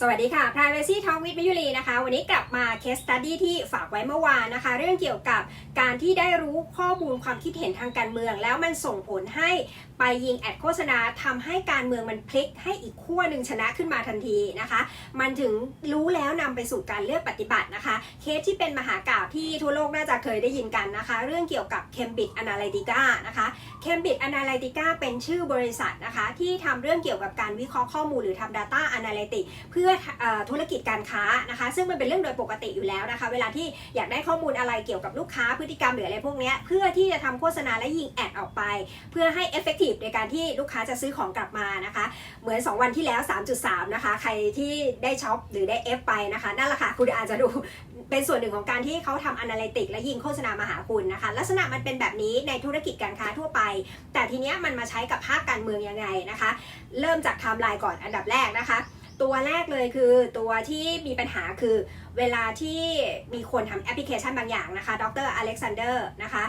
สวัสดีค่ะ Privacy Talk with มิยุรีนะคะ วันนี้กลับมา case study ที่ฝากไว้เมื่อวานนะคะ เรื่องเกี่ยวกับการที่ได้รู้ข้อมูลความคิดเห็นทางการเมือง แล้วมันส่งผลให้ไปยิงแอดโฆษณาทำให้การเมืองมันพลิกให้อีกขั้วหนึ่งชนะขึ้นมาทันทีนะคะ มันถึงรู้แล้วนำไปสู่การเลือกปฏิบัตินะคะ เคสที่เป็นมหากาบที่ทั่วโลกน่าจะเคยได้ยินกันนะคะ เรื่องเกี่ยวกับ Cambridge Analytica นะคะ Cambridge Analytica เป็นชื่อบริษัทนะคะ ที่ทำเรื่องเกี่ยวกับการวิเคราะห์ข้อมูลหรือทำ Data Analytics เพื่อเออธุรกิจการค้านะคะ ซึ่งมันเป็นเรื่องโดยปกติอยู่แล้วนะคะ เวลาที่อยากได้ข้อมูลอะไรเกี่ยวกับลูกค้าพฤติกรรมหรืออะไรพวกนี้เพื่อที่จะทำโฆษณาและยิงแอดออกไป เพื่อให้ effective ในการที่ลูกค้าจะซื้อของกลับมานะคะ เหมือน 2 วันที่แล้ว 3.3 นะคะ ใครที่ได้ช็อปหรือได้ F ไปนะคะนั่นแหละค่ะคุณอาจจะดูเป็นส่วนหนึ่งของการที่เขาทำ Analytics และยิงโฆษณามาหาคุณนะคะ ลักษณะมันเป็นแบบนี้ในธุรกิจการค้าทั่วไป แต่ทีเนี้ยมันมาใช้กับภาคการเมืองยังไงนะคะ เริ่มจากไทม์ไลน์ก่อนอันดับแรกนะคะ ตัวแรกเลยคือตัวที่มีปัญหาคือเวลาที่มีคนทำแอปพลิเคชันบางอย่างนะคะ ดรอเล็กซานเดอร์นะคะ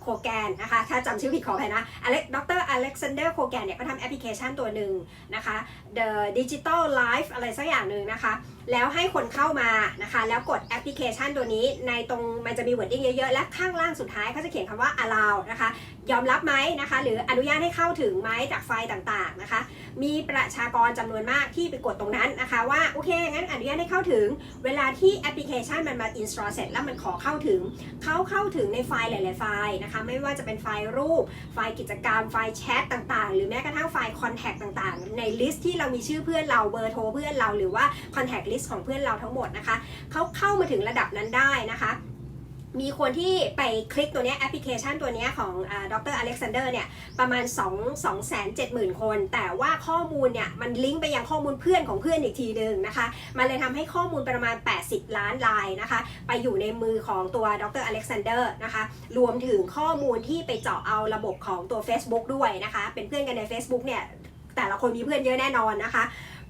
โคแกนนะคะ ถ้าจำชื่อผิดขออภัยนะอเล็กดรอเล็กซานเดอร์โคแกนเนี่ยก็ทำแอปพลิเคชันตัวหนึ่งนะคะ The Digital Life อะไรสักอย่างหนึ่งนะคะ แล้วให้คนเข้ามานะคะ แล้วกดแอปพลิเคชันตัวนี้ในตรงมันจะมี wording เยอะๆ และข้างล่างสุดท้ายเขาจะเขียนคำว่า allow นะคะ ยอมรับไหมนะคะ หรืออนุญาตให้เข้าถึงไหมจากไฟล์ต่างๆนะคะ มีประชากรจำนวนมากที่ไปกดตรงนั้นนะคะว่าโอเคงั้นอนุญาตให้เข้าถึง เวลาที่แอปพลิเคชันมันมา install เสร็จแล้วมันขอเข้าถึงเขาเข้าถึงในไฟล์ลาย ๆ ไฟล์นะคะ ไม่ว่าจะเป็นไฟล์รูป ไฟล์กิจกรรม ไฟล์แชทต่างๆ หรือแม้กระทั่งไฟล์คอนแทคต่างๆ ในลิสต์ที่เรามีชื่อเพื่อนเราเบอร์โทรเพื่อนเราหรือว่าคอนแทคลิสต์ของเพื่อนเราทั้งหมดนะคะเขาเข้ามาถึงระดับนั้นได้นะคะ มีคนที่ไปคลิกตัวนี้แอปพลิเคชันตัวนี้ของดรอเล็กซานเดอร์เนี่ยประมาณ 2 2 7 0 0 0 0 คน แต่ว่าข้อมูลเนี่ยมันลิงก์ไปยังข้อมูลเพื่อนของเพื่อนอีกทีหนึ่งนะคะมันเลยทำให้ข้อมูลประมาณ 80 ล้านลายนะคะไปอยู่ในมือของตัวดรอเล็กซานเดอร์นะคะรวมถึงข้อมูลที่ไปเจาะเอาระบบของตัว Facebook ด้วยนะคะเป็นเพื่อนกันใน Facebook เนี่ยแต่ละคนมีเพื่อนเยอะแน่นอนนะคะ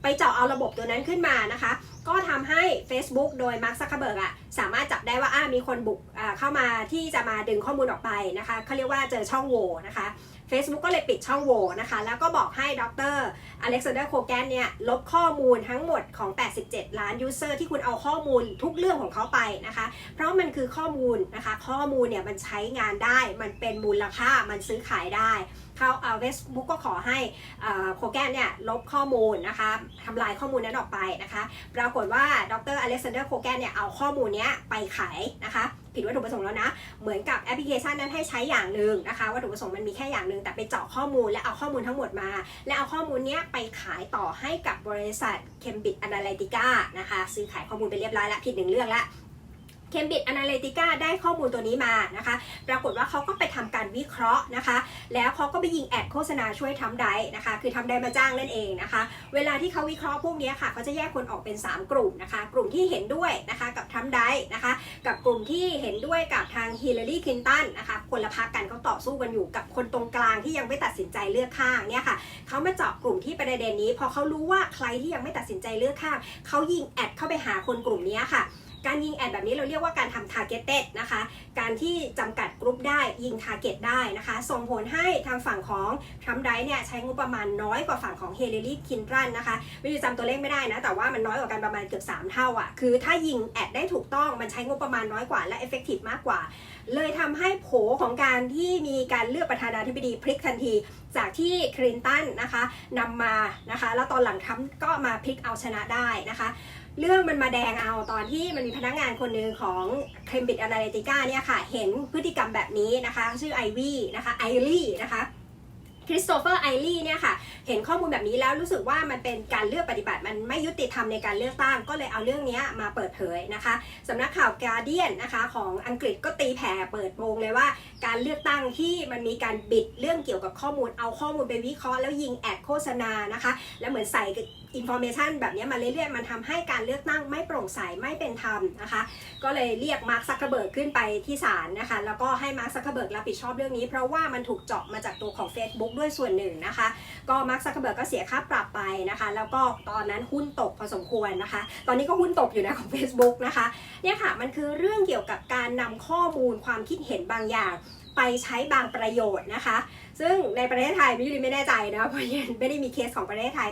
ไปเจาะเอาระบบตัวนั้นขึ้นมานะคะ ก็ทำให้ Facebook โดยมาร์คซักเคเบิร์กอะสามารถจับได้ว่าอ่ามีคนบุกเข้ามาที่จะมาดึงข้อมูลออกไปนะคะเขาเรียกว่าเจอช่องโหว่นะคะ Facebook ก็เลยปิดช่องโหว่นะคะ แล้วก็บอกให้ดรอเล็กซานเดอร์โคแกนเนี่ย ลบข้อมูลทั้งหมดของ 87 ล้านยูเซอร์ที่คุณเอาข้อมูลทุกเรื่องของเขาไปนะคะ เพราะมันคือข้อมูลนะคะ ข้อมูลเนี่ยมันใช้งานได้ มันเป็นมูลค่า มันซื้อขายได้ เขาเอาเฟซบุ๊กก็ขอให้โคแกนเนี่ยลบข้อมูลนะคะทำลายข้อมูลนั้นออกไปนะคะ ปรากฏว่าดรอเล็กซานเดอร์โคแกนเนี่ยเอาข้อมูลนี้ไปขายนะคะผิดวัตถุประสงค์แล้วนะ เหมือนกับแอปพลิเคชันนั้นให้ใช้อย่างหนึ่งนะคะวัตถุประสงค์มันมีแค่อย่างหนึ่งแต่ไปเจาะข้อมูลและเอาข้อมูลทั้งหมดมา และเอาข้อมูลนี้ไปขายต่อให้กับบริษัท Cambridge Analytica นะคะ ซื้อขายข้อมูลไปเรียบร้อยแล้วผิดหนึ่งเรื่องละ Cambridge Analytica ได้ข้อมูลตัวนี้มานะคะ ปรากฏว่าเขาก็ไปทำการวิเคราะห์นะคะ แล้วเขาก็ไปยิงแอดโฆษณาช่วยทำได้นะคะ คือทำได้มาจ้างนั่นเองนะคะ เวลาที่เขาวิเคราะห์พวกนี้ค่ะเขาจะแยกคนออกเป็น 3 กลุ่มนะคะ กลุ่มที่เห็นด้วยนะคะกับทำได้นะคะ กับกลุ่มที่เห็นด้วยกับทางฮิลลารีคลินตันนะคะ คนละพรรคกันเขาต่อสู้กันอยู่กับคนตรงกลางที่ยังไม่ตัดสินใจเลือกข้างเนี่ยค่ะเขามาเจาะกลุ่มที่ประเด็นนี้ พอเขารู้ว่าใครที่ยังไม่ตัดสินใจเลือกข้างเขายิงแอดเข้าไปหาคนกลุ่มนี้ค่ะ การยิงแอดแบบนี้เราเรียกว่าการทำ targeted นะคะ การที่จำกัดกลุ่มได้ยิง target ได้นะคะ ส่งผลให้ทางฝั่งของทรัมป์ไดเนี่ยใช้งบประมาณน้อยกว่าฝั่งของเฮเลรีคินตันนะคะไม่รู้จำตัวเลขไม่ได้นะ แต่ว่ามันน้อยกว่ากันประมาณเกือบ 3 เท่าอะ่ะ คือถ้ายิงแอดได้ถูกต้องมันใช้งบประมาณน้อยกว่าและ effective มากกว่า เลยทำให้โผของการที่มีการเลือกประธานาธิบดีพลิกทันที จากที่คลินตันนะคะนำมานะคะ แล้วตอนหลังทรัมป์ก็มาพลิกเอาชนะได้นะคะ เรื่องมันมาแดงเอาตอนที่มันมีพนักงานคนหนึ่งของ Cambridge Analytica เนี่ยค่ะ เห็นพฤติกรรมแบบนี้นะคะ ชื่อไอวี่นะคะไอรี่นะคะคริสโตเฟอร์ไอรี่เนี่ยค่ะ เห็นข้อมูลแบบนี้แล้วรู้สึกว่ามันเป็นการเลือกปฏิบัติ มันไม่ยุติธรรมในการเลือกตั้ง ก็เลยเอาเรื่องนี้มาเปิดเผยนะคะสำนักข่าว Guardian นะคะ ของอังกฤษก็ตีแผ่เปิดโปงเลยว่า การเลือกตั้งที่มันมีการบิดเรื่องเกี่ยวกับข้อมูล เอาข้อมูลไปวิเคราะห์แล้วยิงแอดโฆษณานะคะ แล้วเหมือนใส่อินโฟเมชันแบบนี้มาเรื่อยๆ มันทำให้การเลือกตั้งไม่โปร่งใสไม่เป็นธรรมนะคะ ก็เลยเรียกมาร์คซักเคเบิร์กขึ้นไปที่ศาลนะคะ แล้วก็ให้มาร์คซักเคเบิร์กรับผิดชอบเรื่องนี้ เพราะว่ามันถูกเจาะมาจากตัวของ Facebook ด้วยส่วนหนึ่งนะคะ ก็มาร์คซักเคเบิร์กก็เสียค่าปรับไปนะคะ แล้วก็ตอนนั้นหุ้นตกพอสมควรนะคะ ตอนนี้ก็หุ้นตกอยู่นะของ Facebook นะคะ เนี่ยค่ะมันคือเรื่องเกี่ยวกับการนำข้อมูลความคิดเห็นบางอย่างไปใช้บางประโยชน์นะคะ ซึ่งในประเทศไทยมิยุริไม่แน่ใจนะเพราะยังไม่ได้มีเคสของประเทศไทย